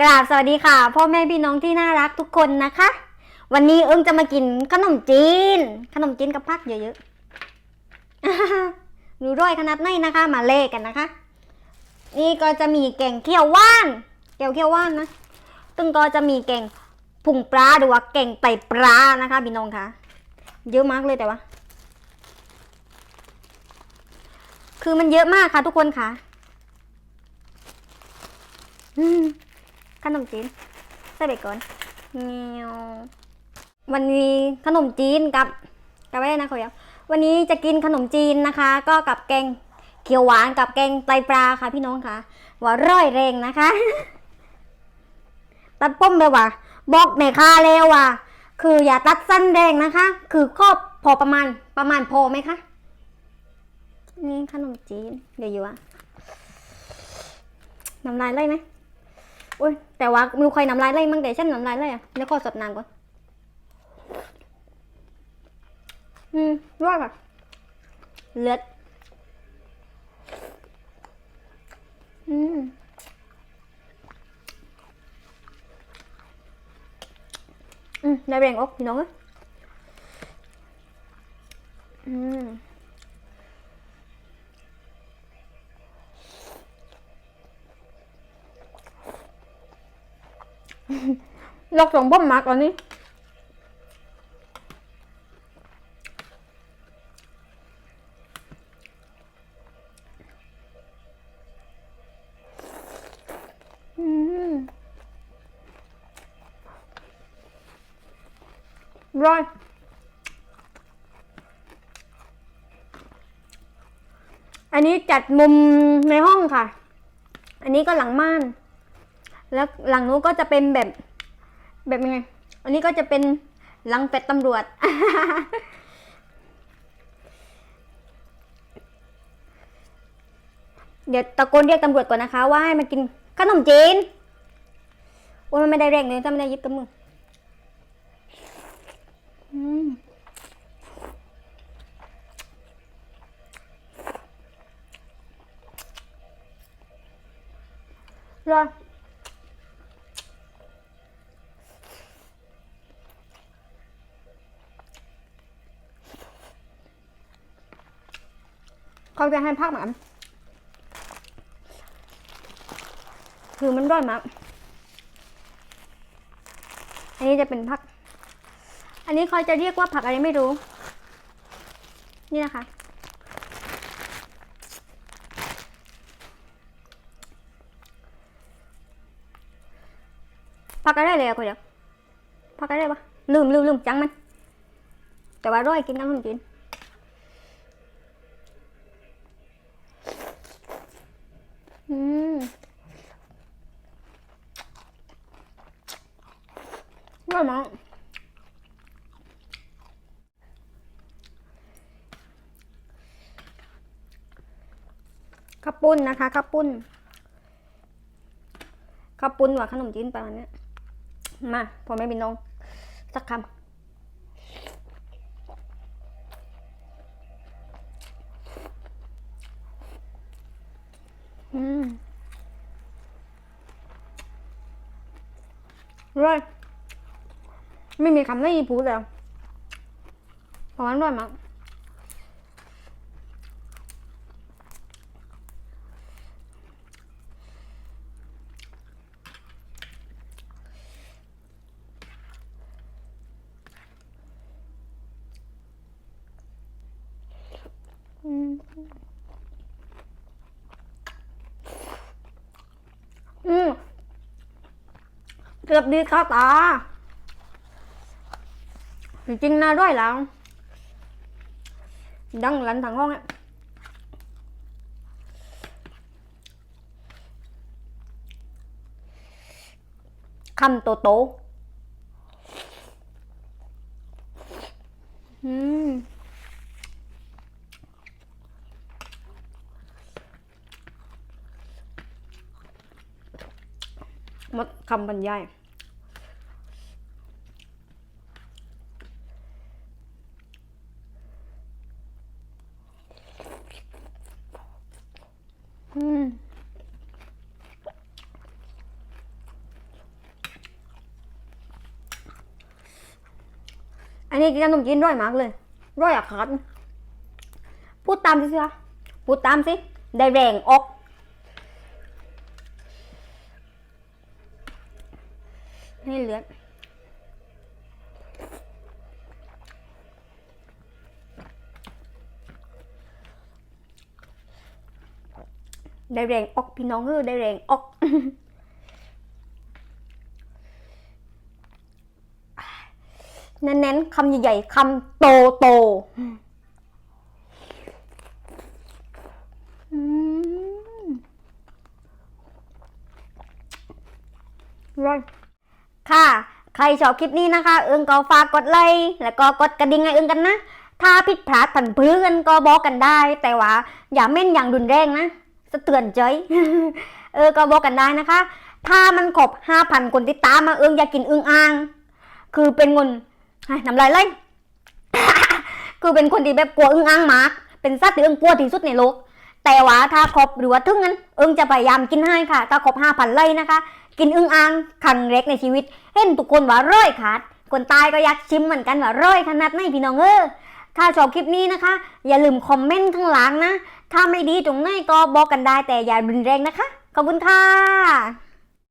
กราบสวัสดีค่ะ พ่อแม่พี่น้องที่น่ารักทุกคนนะคะ วันนี้เอิงจะมากินขนมจีน ขนมจีนกับผักเยอะๆดูด้วยขนาดไหนนะคะ มาเล่กันนะคะ นี่ก็จะมีแกงเขียวว่านแกงเขียวว่านนะตึงก็จะมีแกงผุ่งปลาหรือว่าแกงไตปลานะคะพี่น้องคะเยอะมากเลยแต่ว่า คือมันเยอะมากค่ะทุกคนค่ะ อืม ขนมจีนใส่ไปก่อนเงียววันนี้ขนมจีนกับกับอะไรนะเขาอยากวันนี้จะกินขนมจีนนะคะ ก็กับแกงเขียวหวานกับแกงไตปลาค่ะพี่น้องค่ะว่าร่อยแรงนะคะ ตัดป้มเลยว่ะบอกแม่ค้าแล้วว่ะคืออย่าตัดสั้นแรงนะคะ คือครอบพอประมาณประมาณพอไหมคะนี่ขนมจีนเดี๋ยวอยู่อะน้ำลายไหลไหม โอ้ยแต่ว่าไมีใครน้ำลายไหลมั่งแต่ฉันน้ำลายไหลอะแล้วขอสดน้ำก่อนอืมรอดค่ะเลือดอืมอืมได้แรงอกพี่น้องเอ้ยอืม ลอกสองบ้อมมากกว่านี้อืมร้อยอันนี้จัดมุมในห้องค่ะ อันนี้ก็หลังม่าน แล้วหลังนู้นก็จะเป็นแบบแบบยังไง อันนี้ก็จะเป็นหลังเป็ดตำรวจ เดี๋ยวตะโกนเรียกตำรวจก่อนนะคะ ว่าให้มากินขนมจีนว่ามันไม่ได้แรงเลยถ้าไม่ได้ยิบกับมือรอ เขาจะให้พักหมันคือมันร่อยมาก อันนี้จะเป็นผัก อันนี้เขาจะเรียกว่าผักอะไรไม่รู้ นี่นะคะ ผักอะไรเลยอะคุณเดี๋ยวผักอะไรวะลืมลืมลืมจังมัน แต่ว่าร่อยกินน้ำขนมจีน อืม อร่อยมากข้าวปุ้นนะคะข้าวปุ้นข้าวปุ้นว่าขนมจีนประมาณนี้มาพอแม่บินน้องสักคำอืมร้อย ไม่มีคำไหนพูดแล้วเพราะมันร้อยมากอืมอืมเกือบดีเข้าตา จริงๆนะด้วยแล้วดังหลันทั้งห้องอะคำโตโตอืมหมดคำบรรยาย อันนี้กินขนมจีนร่อยมากเลย ร่อยอะครับพูดตามสิคะพูดตามสิ ได้แรงออกนี่เลือด ได้แรงออกพี่น้องเออได้แรงออกเน้นๆคำใหญ่ๆคำโตโตร้อยค่ะ ใครชอบคลิปนี้นะคะ เอิงก็ฝากกดไลค์แล้วก็กดกระดิ่งให้เอิงกันนะ ถ้าผิดพลาดผันพื้นก็บอกกันได้ แต่ว่าอย่าเม่นอย่างรุนแรงนะ สะเตือนใจ เออก็บอกกันได้นะคะ ถ้ามันครบห้าพันคนติดตามมาเอิงอยากกินเอึงอ่าง คือเป็นคนไอ้น้ำลายไหลคือเป็นคนที่แบบกลัวเอึ้งอ่างมาก เป็นสัตว์ที่เอิงกลัวที่สุดในโลก แต่ว่าถ้าครบหรือว่าถึงนั้น เอิงจะพยายามกินให้ค่ะ ถ้าครบห้าพันไล่นะคะ กินเอึ้งอ่างครั้งแรกในชีวิต เห็นทุกคนว่าร้อยขาด คนตายก็อยากชิมเหมือนกันว่าร้อยขนาดไหนพี่น้องเออถ้าชอบคลิปนี้นะคะ อย่าลืมคอมเมนต์ข้างหลังนะ ถ้าไม่ดีตรงไหนก็บอกกันได้แต่อย่ารุนแรงนะคะ ขอบคุณค่ะ